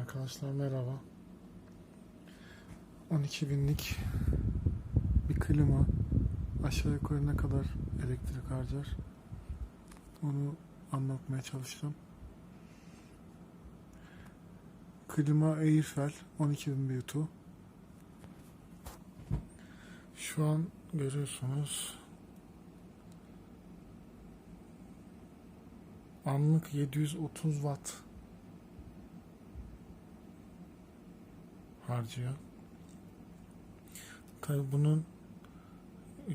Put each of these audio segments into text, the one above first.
Arkadaşlar merhaba. 12 binlik bir klima aşağı yukarı ne kadar elektrik harcar onu anlatmaya çalıştım. Klima Airfel 12.000 BTU. Şu an görüyorsunuz anlık 730 watt harcıyor. Tabii bunun e,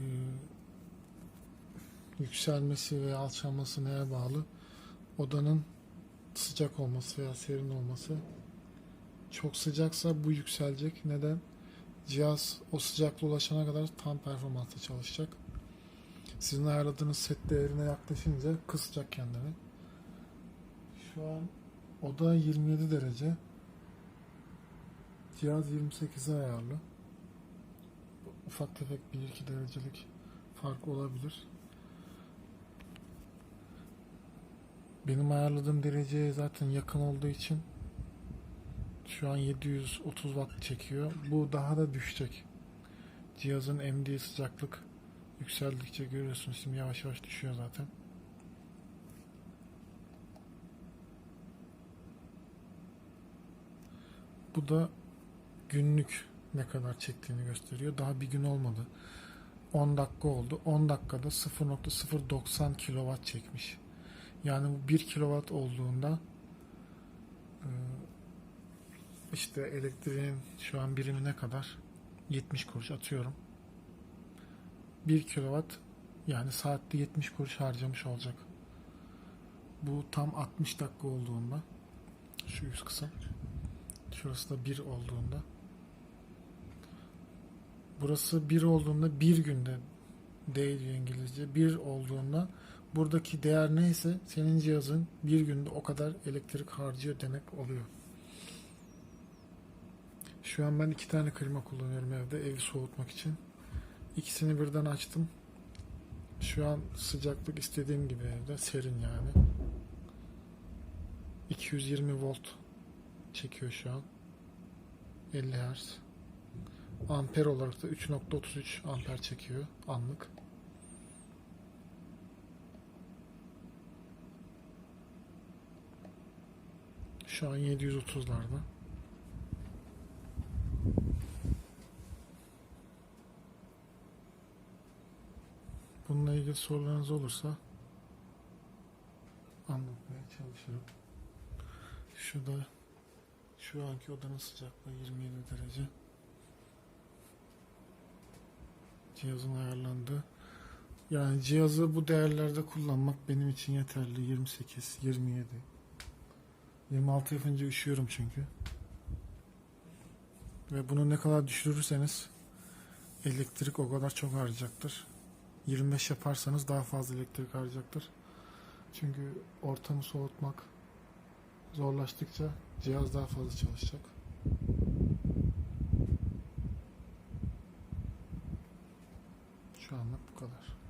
yükselmesi veya alçalması neye bağlı? Odanın sıcak olması veya serin olması. Çok sıcaksa bu yükselecek. Neden? Cihaz o sıcaklığa ulaşana kadar tam performansla çalışacak. Sizin ayarladığınız set değerine yaklaşınca kısacak kendini. Şu an oda 27 derece. Cihaz 28'e ayarlı. Ufak tefek 1-2 derecelik fark olabilir. Benim ayarladığım dereceye zaten yakın olduğu için şu an 730 watt çekiyor. Bu daha da düşecek. Cihazın emdiği sıcaklık yükseldikçe görüyorsunuz. Şimdi yavaş yavaş düşüyor zaten. Bu da günlük ne kadar çektiğini gösteriyor. Daha bir gün olmadı. 10 dakika oldu. 10 dakikada 0.090 kW çekmiş. Yani bu 1 kW olduğunda e, işte elektriğin şu an birimi ne kadar? 70 kuruş atıyorum. 1 kW yani saatte 70 kuruş harcamış olacak. Bu tam 60 dakika olduğunda şu üst kısım şurası da 1 olduğunda burası 1 olduğunda bir günde D İngilizce 1 olduğunda buradaki değer neyse senin cihazın bir günde o kadar elektrik harcıyor demek oluyor. Şu an ben iki tane klima kullanıyorum evde evi soğutmak için. İkisini birden açtım. Şu an sıcaklık istediğim gibi evde serin yani. 220 volt çekiyor şu an. 50 Hz. Amper olarak da 3.33 amper çekiyor anlık. Şu an 730'larda. Bununla ilgili sorularınız olursa anlatmaya çalışırım. Şurada şu anki odanın sıcaklığı 27 derece. Cihazın ayarlandığı. Yani cihazı bu değerlerde kullanmak benim için yeterli. 28, 27. 26 yapınca üşüyorum çünkü. Ve bunu ne kadar düşürürseniz elektrik o kadar çok harcayacaktır. 25 yaparsanız daha fazla elektrik harcayacaktır. Çünkü ortamı soğutmak zorlaştıkça cihaz daha fazla çalışacak. Şu anlık bu kadar.